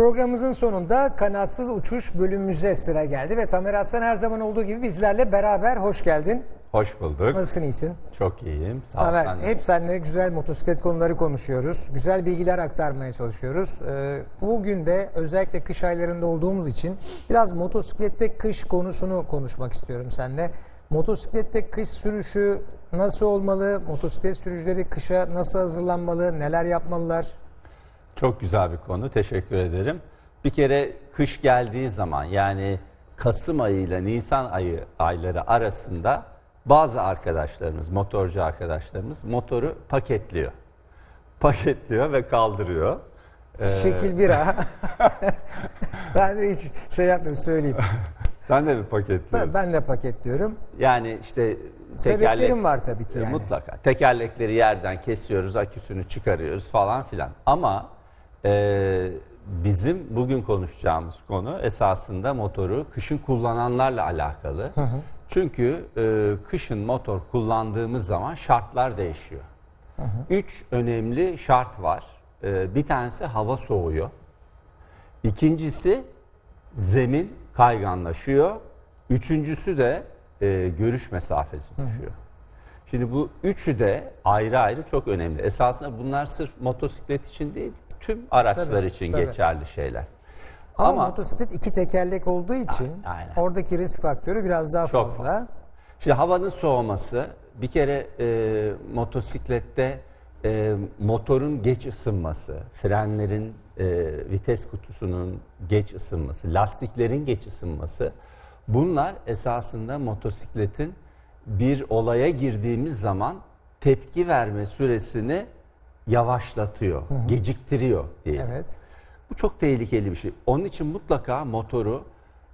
Programımızın sonunda kanatsız uçuş bölümümüze sıra geldi ve Tamer Aslan her zaman olduğu gibi bizlerle beraber hoş geldin. Hoş bulduk. Nasılsın iyisin? Çok iyiyim. Sağ ol. Tamer hep seninle güzel motosiklet konuları konuşuyoruz. Güzel bilgiler aktarmaya çalışıyoruz. Ee, bugün de özellikle kış aylarında olduğumuz için biraz motosiklette kış konusunu konuşmak istiyorum seninle. Motosiklette kış sürüşü nasıl olmalı? Motosiklet sürücüleri kışa nasıl hazırlanmalı? Neler yapmalılar? Çok güzel bir konu. Teşekkür ederim. Bir kere kış geldiği zaman yani Kasım ayı ile Nisan ayı ayları arasında bazı arkadaşlarımız, motorcu arkadaşlarımız motoru paketliyor. Paketliyor ve kaldırıyor. Ee, Şekil bir ha. ben de hiç şey yapmıyorum söyleyeyim. Sen de mi paketliyorsun? Ben de paketliyorum. Yani işte Sebeplerim var tabii ki E, yani. Mutlaka. Tekerlekleri yerden kesiyoruz, aküsünü çıkarıyoruz falan filan. Ama e, bizim bugün konuşacağımız konu esasında motoru kışın kullananlarla alakalı. Çünkü e, kışın motor kullandığımız zaman şartlar değişiyor. Üç önemli şart var. E, bir tanesi hava soğuyor. İkincisi zemin kayganlaşıyor. Üçüncüsü de e, görüş mesafesi düşüyor. Şimdi bu üçü de ayrı ayrı çok önemli. Esasında bunlar sırf motosiklet için değil, tüm araçlar Tabii, için tabii. geçerli şeyler. Ama, Ama- motosiklet iki tekerlek olduğu için aynen. oradaki risk faktörü biraz daha Çok fazla. fazla. Şimdi havanın soğuması bir kere e, motosiklette e, motorun geç ısınması, frenlerin e, vites kutusunun geç ısınması, lastiklerin geç ısınması bunlar esasında motosikletin bir olaya girdiğimiz zaman tepki verme süresini yavaşlatıyor, geciktiriyor diye. Evet. Bu çok tehlikeli bir şey. Onun için mutlaka motoru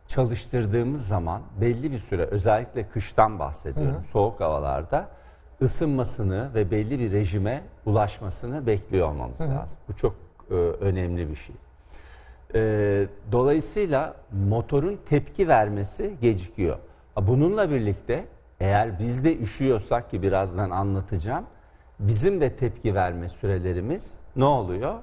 çalıştırdığımız zaman belli bir süre özellikle kıştan bahsediyorum soğuk havalarda ısınmasını ve belli bir rejime ulaşmasını bekliyor olmamız lazım. Bu çok e, önemli bir şey. E, dolayısıyla motorun tepki vermesi gecikiyor. Bununla birlikte eğer biz de üşüyorsak ki birazdan anlatacağım bizim de tepki verme sürelerimiz ne oluyor?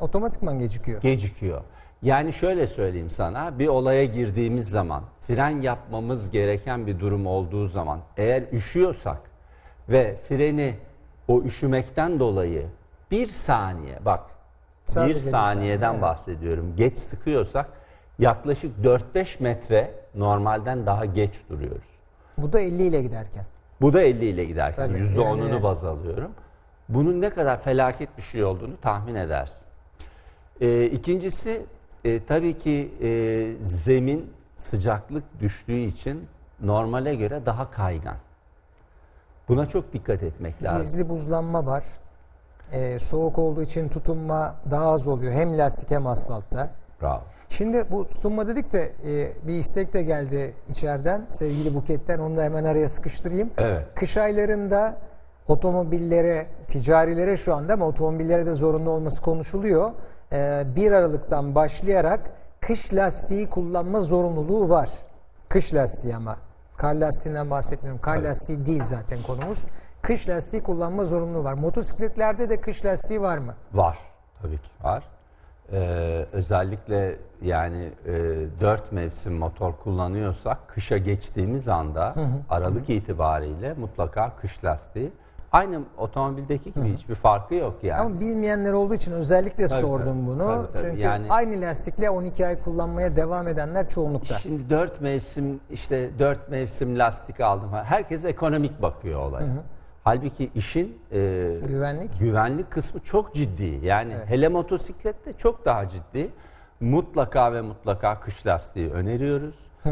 Otomatikman gecikiyor. gecikiyor. Yani şöyle söyleyeyim sana bir olaya girdiğimiz zaman fren yapmamız gereken bir durum olduğu zaman eğer üşüyorsak ve freni o üşümekten dolayı bir saniye bak Sadece bir saniyeden saniye, evet. bahsediyorum geç sıkıyorsak yaklaşık 4-5 metre normalden daha geç duruyoruz. Bu da 50 ile giderken. Bu da 50 ile giderken Tabii, %10'unu yani- baz alıyorum. Bunun ne kadar felaket bir şey olduğunu tahmin edersin. Ee, ikincisi e, tabii ki e, zemin sıcaklık düştüğü için normale göre daha kaygan. Buna çok dikkat etmek lazım. Gizli buzlanma var. Ee, soğuk olduğu için tutunma daha az oluyor. Hem lastik hem asfaltta. Bravo. Şimdi bu tutunma dedik de e, bir istek de geldi içeriden sevgili Buket'ten onu da hemen araya sıkıştırayım. Evet. Kış aylarında otomobillere, ticarilere şu anda ama otomobillere de zorunlu olması konuşuluyor. Ee, 1 Aralık'tan başlayarak kış lastiği kullanma zorunluluğu var. Kış lastiği ama. Kar lastiğinden bahsetmiyorum. Kar lastiği değil zaten konumuz. Kış lastiği kullanma zorunluluğu var. Motosikletlerde de kış lastiği var mı? Var. Tabii ki var. Ee, özellikle yani e, dört mevsim motor kullanıyorsak kışa geçtiğimiz anda Aralık itibariyle mutlaka kış lastiği. Aynı otomobildeki gibi hiçbir farkı yok yani. Ama bilmeyenler olduğu için özellikle Tabii, sordum tabii. bunu. Tabii, tabii. Çünkü Yani- aynı lastikle 12 ay kullanmaya devam edenler çoğunlukta. Şimdi dört mevsim işte dört mevsim lastik aldım. Herkes ekonomik bakıyor olaya. Halbuki işin e, Güvenlik. güvenlik kısmı çok ciddi. Yani hele motosiklette çok daha ciddi. Mutlaka ve mutlaka kış lastiği öneriyoruz. E,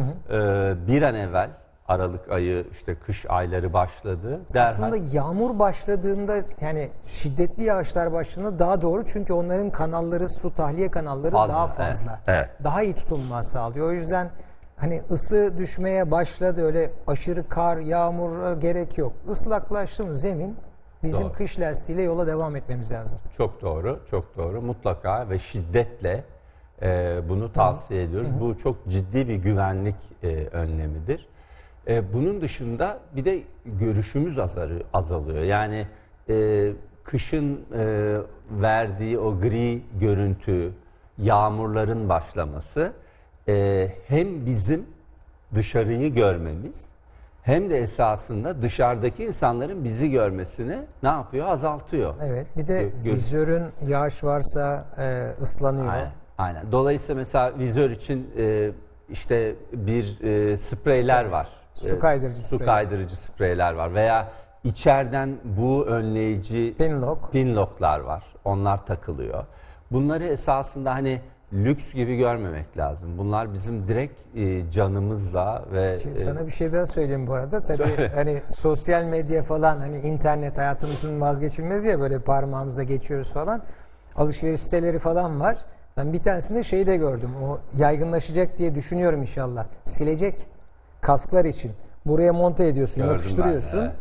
bir an evvel Aralık ayı işte kış ayları başladı. Derhal Aslında yağmur başladığında yani şiddetli yağışlar başladığında daha doğru çünkü onların kanalları, su tahliye kanalları Fazla, daha evet, fazla. evet. Daha iyi tutunma sağlıyor. O yüzden hani ısı düşmeye başladı öyle aşırı kar, yağmur e, gerek yok. Islaklaştı mı zemin bizim Doğru. kış lastiğiyle yola devam etmemiz lazım. Çok doğru, çok doğru. Mutlaka ve şiddetle e, bunu tavsiye ediyoruz. Bu çok ciddi bir güvenlik e, önlemidir. E, bunun dışında bir de görüşümüz azarı- azalıyor. Yani e, kışın e, verdiği o gri görüntü, yağmurların başlaması e, hem bizim dışarıyı görmemiz hem de esasında dışarıdaki insanların bizi görmesini ne yapıyor? Azaltıyor. Evet. Bir de Gö- vizörün yağış varsa e, ıslanıyor. Aynen. Aynen. Dolayısıyla mesela vizör için e, işte bir e, spreyler var. Su E, kaydırıcı Su sprey. kaydırıcı spreyler var veya içeriden bu önleyici Pinlock. pinlocklar var. Onlar takılıyor. Bunları esasında hani lüks gibi görmemek lazım. Bunlar bizim direkt e, canımızla ve Şimdi e, sana bir şey daha söyleyeyim bu arada. Tabii hani sosyal medya falan hani internet hayatımızın vazgeçilmezi ya böyle parmağımızda geçiyoruz falan. Alışveriş siteleri falan var. Ben bir tanesinde şey de gördüm. O yaygınlaşacak diye düşünüyorum inşallah. Silecek kasklar için. Buraya monte ediyorsun, Gördüm yapıştırıyorsun. ben, evet.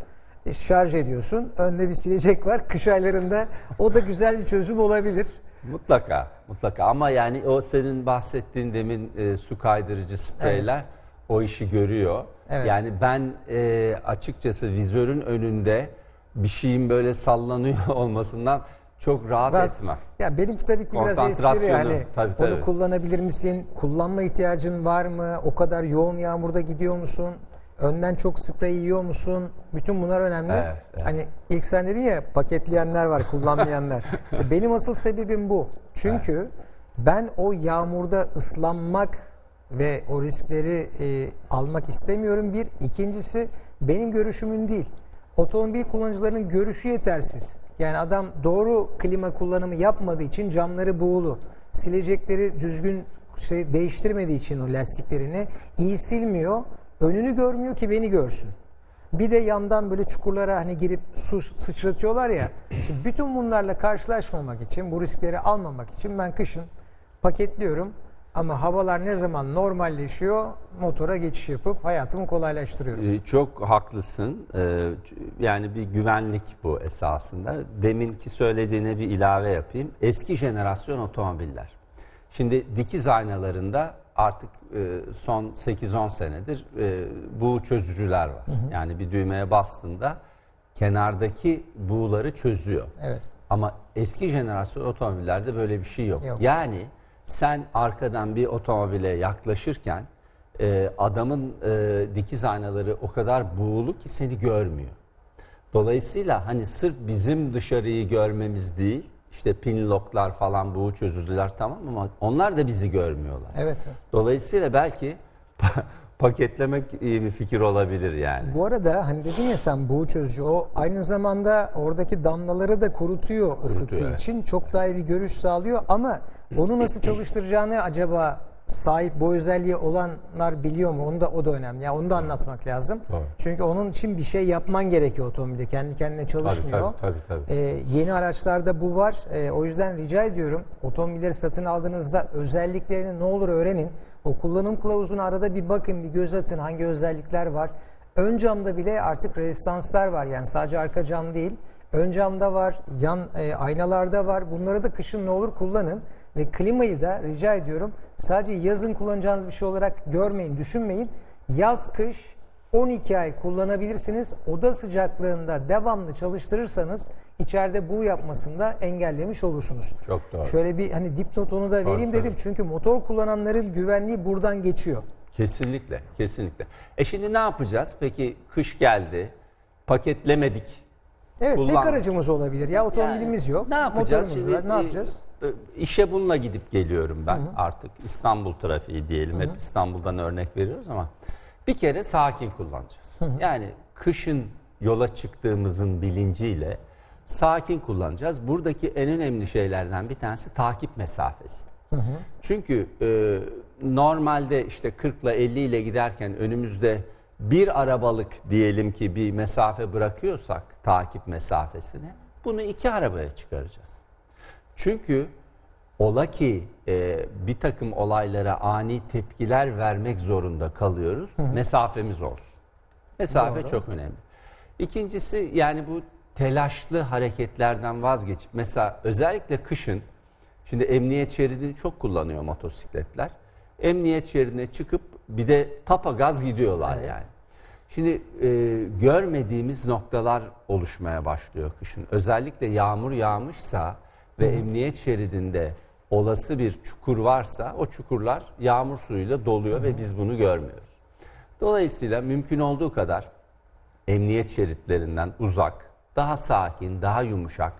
e, Şarj ediyorsun. Önde bir silecek var. Kış aylarında o da güzel bir çözüm olabilir. Mutlaka, mutlaka. Ama yani o senin bahsettiğin demin e, su kaydırıcı spreyler o işi görüyor. Evet. Yani ben e, açıkçası vizörün önünde bir şeyin böyle sallanıyor olmasından çok rahat Biraz- etmem. Ya benimki tabii ki biraz espri yani. tabii, Onu tabii. kullanabilir misin? Kullanma ihtiyacın var mı? O kadar yoğun yağmurda gidiyor musun? Önden çok sprey yiyor musun? Bütün bunlar önemli. Evet, evet. Hani ilk sen dedin ya paketleyenler var, kullanmayanlar. işte benim asıl sebebim bu. Çünkü ben o yağmurda ıslanmak ve o riskleri e, almak istemiyorum bir. İkincisi benim görüşümün değil. Otomobil kullanıcılarının görüşü yetersiz. Yani adam doğru klima kullanımı yapmadığı için camları buğulu. Silecekleri düzgün şey değiştirmediği için o lastiklerini iyi silmiyor. Önünü görmüyor ki beni görsün. Bir de yandan böyle çukurlara hani girip su sıçratıyorlar ya. Şimdi bütün bunlarla karşılaşmamak için, bu riskleri almamak için ben kışın paketliyorum. Ama havalar ne zaman normalleşiyor motora geçiş yapıp hayatımı kolaylaştırıyorum. E, Çok haklısın. E, ç- Yani bir güvenlik bu esasında. Deminki söylediğine bir ilave yapayım. Eski jenerasyon otomobiller. Şimdi dikiz aynalarında artık e, son 8-10 senedir e, bu çözücüler var. Yani bir düğmeye bastığında kenardaki buğuları çözüyor. Evet. Ama eski jenerasyon otomobillerde böyle bir şey yok. Yok. Yani sen arkadan bir otomobile yaklaşırken e, adamın e, dikiz aynaları o kadar buğulu ki seni görmüyor. Dolayısıyla hani sırf bizim dışarıyı görmemiz değil, işte pinlocklar falan buğu çözücüler tamam ama onlar da bizi görmüyorlar. Evet. evet. Dolayısıyla belki pa- paketlemek iyi bir fikir olabilir yani. Bu arada hani dedin ya sen buğu çözücü o aynı zamanda oradaki damlaları da kurutuyor ısıttığı evet. için çok daha iyi bir görüş sağlıyor ama onu nasıl çalıştıracağını acaba sahip bu özelliği olanlar biliyor mu? Onu da o da önemli. Yani onu da anlatmak lazım. Doğru. Çünkü onun için bir şey yapman gerekiyor otomobilde. Kendi kendine çalışmıyor. tabii, tabii, tabii. Ee, yeni araçlarda bu var. Ee, o yüzden rica ediyorum otomobilleri satın aldığınızda özelliklerini ne olur öğrenin. O kullanım kılavuzuna arada bir bakın, bir göz atın hangi özellikler var. Ön camda bile artık rezistanslar var. Yani sadece arka cam değil. Ön camda var, yan e, aynalarda var. Bunları da kışın ne olur kullanın. Ve klimayı da rica ediyorum sadece yazın kullanacağınız bir şey olarak görmeyin, düşünmeyin. Yaz, kış 12 ay kullanabilirsiniz. Oda sıcaklığında devamlı çalıştırırsanız içeride bu yapmasını da engellemiş olursunuz. Çok doğru. Şöyle bir hani dipnot onu da vereyim tabii. dedim. Çünkü motor kullananların güvenliği buradan geçiyor. Kesinlikle, kesinlikle. E şimdi ne yapacağız? Peki kış geldi, paketlemedik. Evet tek aracımız olabilir. Ya otomobilimiz yok. Ne yapacağız? Motorumuz Şimdi, var. Ne e, yapacağız? e, İşe bununla gidip geliyorum ben artık. İstanbul trafiği diyelim. Hep İstanbul'dan örnek veriyoruz ama bir kere sakin kullanacağız. Yani kışın yola çıktığımızın bilinciyle sakin kullanacağız. Buradaki en önemli şeylerden bir tanesi takip mesafesi. Çünkü e, normalde işte 40 ile 50 ile giderken önümüzde bir arabalık diyelim ki bir mesafe bırakıyorsak takip mesafesini bunu iki arabaya çıkaracağız. Çünkü ola ki e, bir takım olaylara ani tepkiler vermek zorunda kalıyoruz. Mesafemiz olsun. Mesafe Doğru. çok önemli. İkincisi yani bu telaşlı hareketlerden vazgeçip mesela özellikle kışın şimdi emniyet şeridini çok kullanıyor motosikletler. Emniyet şeridine çıkıp bir de tapa gaz gidiyorlar Evet. yani. Şimdi e, görmediğimiz noktalar oluşmaya başlıyor kışın. Özellikle yağmur yağmışsa ve emniyet şeridinde olası bir çukur varsa o çukurlar yağmur suyuyla doluyor ve biz bunu görmüyoruz. Dolayısıyla mümkün olduğu kadar emniyet şeritlerinden uzak, daha sakin, daha yumuşak,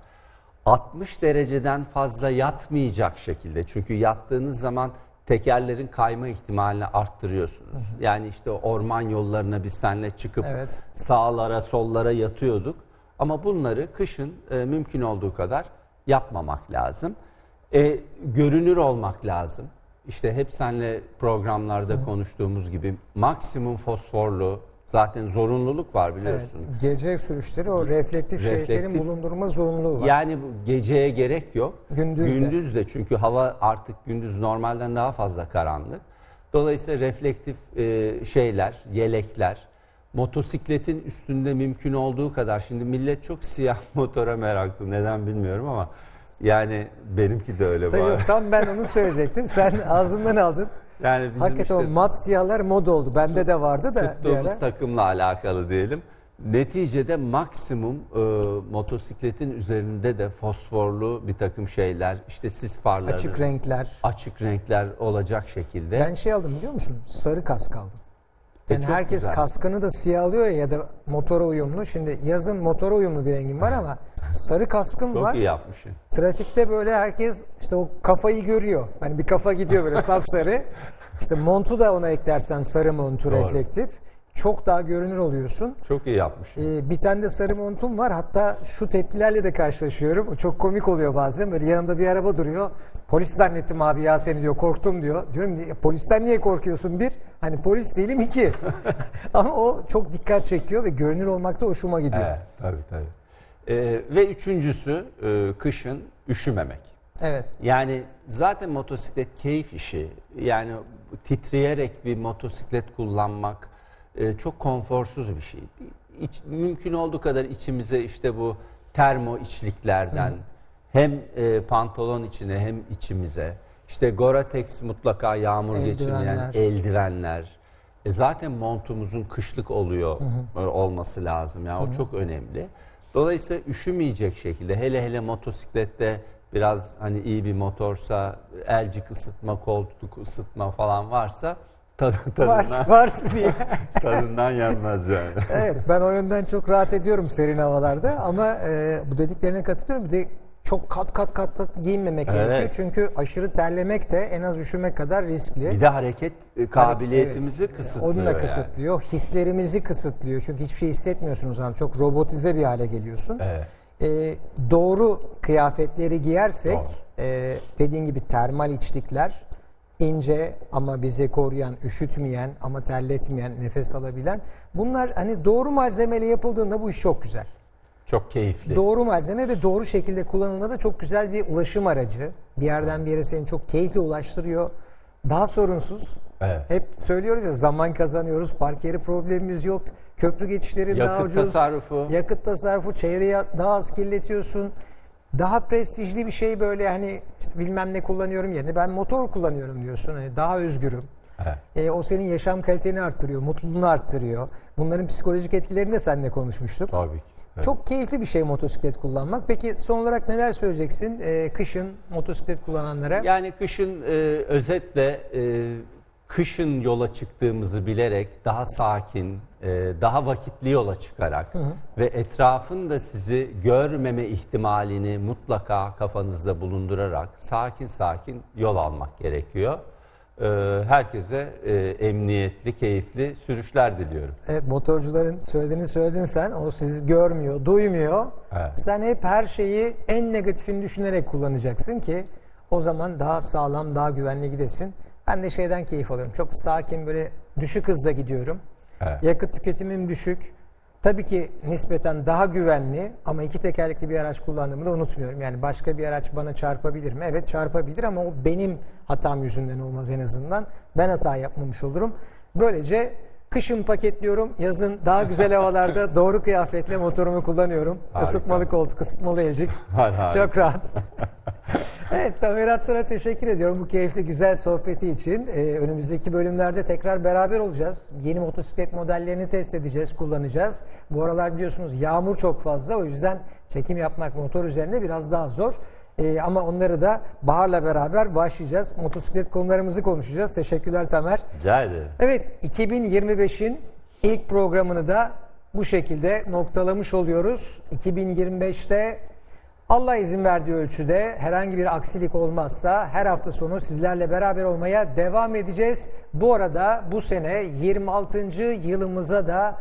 60 dereceden fazla yatmayacak şekilde. Çünkü yattığınız zaman tekerlerin kayma ihtimalini arttırıyorsunuz. Yani işte orman yollarına biz seninle çıkıp Evet. sağlara sollara yatıyorduk. Ama bunları kışın e, mümkün olduğu kadar yapmamak lazım. E, görünür olmak lazım. İşte hep seninle programlarda konuştuğumuz gibi maksimum fosforlu zaten zorunluluk var Evet, biliyorsun. gece sürüşleri o reflektif, şeritlerin Reflektif- bulundurma zorunluluğu var. Yani geceye gerek yok. Gündüz de. Gündüz de çünkü hava artık gündüz normalden daha fazla karanlık. Dolayısıyla reflektif e, şeyler, yelekler, motosikletin üstünde mümkün olduğu kadar. Şimdi millet çok siyah motora meraklı. Neden bilmiyorum ama yani benimki de öyle Tabii var. tam ben onu söyleyecektim. Sen ağzımdan aldın. Yani bizim Hakikaten işte o mat siyahlar moda oldu. Bende de vardı da tuttuğumuz ara. takımla alakalı diyelim. Neticede maksimum e, motosikletin üzerinde de fosforlu bir takım şeyler, işte sis farları, Açık renkler. açık renkler olacak şekilde. Ben şey aldım biliyor musun? Sarı kask aldım. E, Yani herkes güzel. kaskını da siyah alıyor ya, ya da motora uyumlu. Şimdi yazın motora uyumlu bir rengim var ama sarı kaskım Çok var. iyi yapmışsın. Trafikte böyle herkes işte o kafayı görüyor. Hani bir kafa gidiyor böyle sapsarı. İşte montu da ona eklersen sarı montu Doğru. reflektif. Çok daha görünür oluyorsun. Çok iyi yapmışsın. Ee, bir tane de sarı montum var. Hatta şu tepkilerle de karşılaşıyorum. O çok komik oluyor bazen. Böyle yanımda bir araba duruyor. Polis zannettim abi ya seni diyor. Korktum diyor. Diyorum "Niye- polisten niye korkuyorsun? Bir, hani polis değilim iki. Ama o çok dikkat çekiyor ve görünür olmakta hoşuma gidiyor. Evet, tabii tabii. Ee, ve üçüncüsü e, kışın üşümemek. Evet. Yani zaten motosiklet keyif işi. Yani titreyerek bir motosiklet kullanmak e, çok konforsuz bir şey. İç- mümkün olduğu kadar içimize işte bu termo içliklerden hem e, pantolon içine hem içimize işte Gore-Tex mutlaka yağmur geçirmeyen Eldivenler. eldivenler. E zaten montumuzun kışlık oluyor e, olması lazım. Yani o çok önemli. Dolayısıyla üşümeyecek şekilde hele hele motosiklette biraz hani iyi bir motorsa elcik ısıtma, koltuk ısıtma falan varsa tadı, Var, tadından, var diye. tadından yenmez yani. Evet ben o yönden çok rahat ediyorum serin havalarda ama e, bu dediklerine katılıyorum. Bir de çok kat kat kat kat giyinmemek Evet. gerekiyor. Çünkü aşırı terlemek de en az üşümek kadar riskli. Bir de hareket e, kabiliyetimizi Evet. kısıtlıyor. Onu da yani. kısıtlıyor. Hislerimizi kısıtlıyor. Çünkü hiçbir şey hissetmiyorsun o zaman. Çok robotize bir hale geliyorsun. Evet. E, doğru kıyafetleri giyersek Doğru. e, dediğin gibi termal içlikler ince ama bizi koruyan, üşütmeyen ama terletmeyen, nefes alabilen bunlar hani doğru malzemeyle yapıldığında bu iş çok güzel. Çok keyifli. Doğru malzeme ve doğru şekilde kullanıldığında da çok güzel bir ulaşım aracı. Bir yerden bir yere seni çok keyifli ulaştırıyor. Daha sorunsuz. Evet. Hep söylüyoruz ya zaman kazanıyoruz, park yeri problemimiz yok. Köprü geçişleri daha Yakıt ucuz. tasarrufu. Yakıt tasarrufu, çevreyi daha az kirletiyorsun. Daha prestijli bir şey böyle hani işte bilmem ne kullanıyorum yerine ben motor kullanıyorum diyorsun. Hani daha özgürüm. Evet. E, o senin yaşam kaliteni arttırıyor, mutluluğunu arttırıyor. Bunların psikolojik etkilerini de seninle konuşmuştuk. Tabii ki. Evet. Çok keyifli bir şey motosiklet kullanmak. Peki son olarak neler söyleyeceksin e, kışın motosiklet kullananlara? Yani kışın e, özetle e, kışın yola çıktığımızı bilerek daha sakin, e, daha vakitli yola çıkarak ve etrafın da sizi görmeme ihtimalini mutlaka kafanızda bulundurarak sakin sakin yol almak gerekiyor. E, herkese e, emniyetli, keyifli sürüşler diliyorum. Evet motorcuların söylediğini söyledin sen. O sizi görmüyor, duymuyor. Evet. Sen hep her şeyi en negatifini düşünerek kullanacaksın ki o zaman daha sağlam, daha güvenli gidesin. Ben de şeyden keyif alıyorum. Çok sakin böyle düşük hızda gidiyorum. Evet. Yakıt tüketimim düşük. Tabii ki nispeten daha güvenli ama iki tekerlekli bir araç kullandığımı da unutmuyorum. Yani başka bir araç bana çarpabilir mi? Evet çarpabilir ama o benim hatam yüzünden olmaz en azından. Ben hata yapmamış olurum. Böylece kışın paketliyorum, yazın daha güzel havalarda doğru kıyafetle motorumu kullanıyorum. Harika. Isıtmalı koltuk, ısıtmalı elcik. Çok rahat. evet Tamerat sana teşekkür ediyorum bu keyifli güzel sohbeti için. Ee, önümüzdeki bölümlerde tekrar beraber olacağız. Yeni motosiklet modellerini test edeceğiz, kullanacağız. Bu aralar biliyorsunuz yağmur çok fazla o yüzden çekim yapmak motor üzerinde biraz daha zor. Ee, ama onları da Bahar'la beraber başlayacağız. Motosiklet konularımızı konuşacağız. Teşekkürler Tamer. Rica ederim. Evet 2025'in ilk programını da bu şekilde noktalamış oluyoruz. 2025'te Allah izin verdiği ölçüde herhangi bir aksilik olmazsa her hafta sonu sizlerle beraber olmaya devam edeceğiz. Bu arada bu sene 26. yılımıza da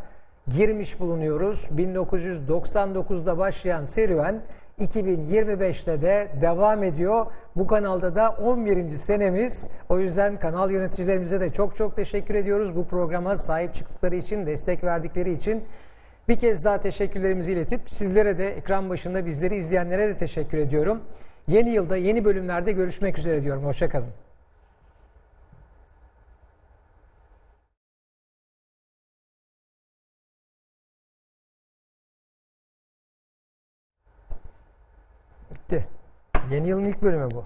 girmiş bulunuyoruz. 1999'da başlayan serüven 2025'te de devam ediyor. Bu kanalda da 11. senemiz. O yüzden kanal yöneticilerimize de çok çok teşekkür ediyoruz. Bu programa sahip çıktıkları için, destek verdikleri için. Bir kez daha teşekkürlerimizi iletip sizlere de ekran başında bizleri izleyenlere de teşekkür ediyorum. Yeni yılda yeni bölümlerde görüşmek üzere diyorum. Hoşçakalın. Yeni yılın ilk bölümü bu.